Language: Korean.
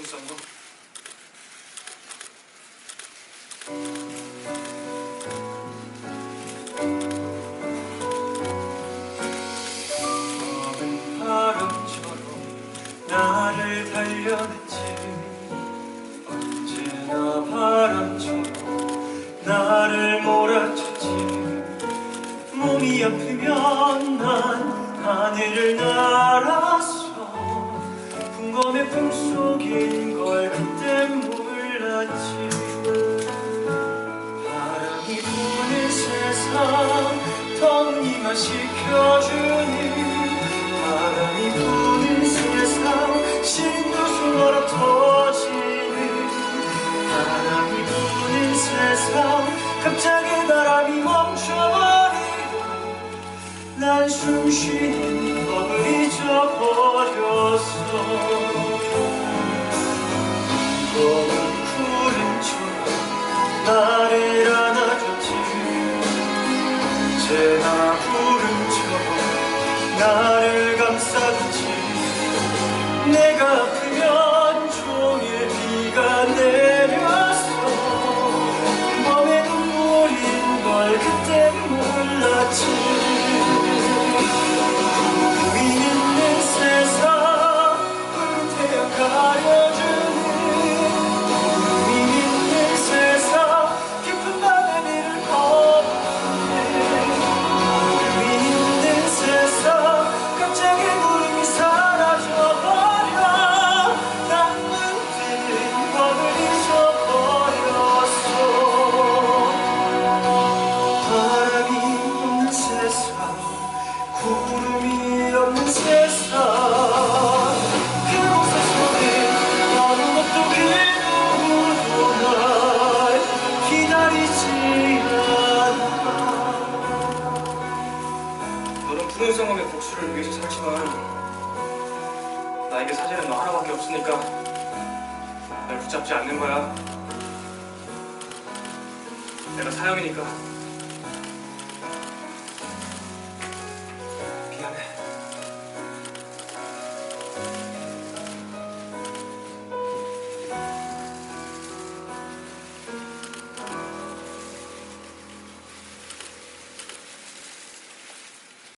정도? 검은 바람처럼 나를 달려냈지. 언제나 바람처럼 나를 몰아쳤지. 몸이 아프면 난 하늘을 날았어 풍검의 품속 덧니만 시켜주니 바람이 부는 세상 걸어 터지는 바람이 부는 세상 갑자기 바람이 멈춰버리고 난 숨쉬는 제나 구름처럼 나를 감싸줬지 내가 아프면 종일 비가 내렸어 봄에 눈물인 걸 그때 몰랐지 성함의 복수를 위해서 살지만 나에게 사제는 너 하나밖에 없으니까 날 붙잡지 않는 거야. 내가 사형이니까. 미안해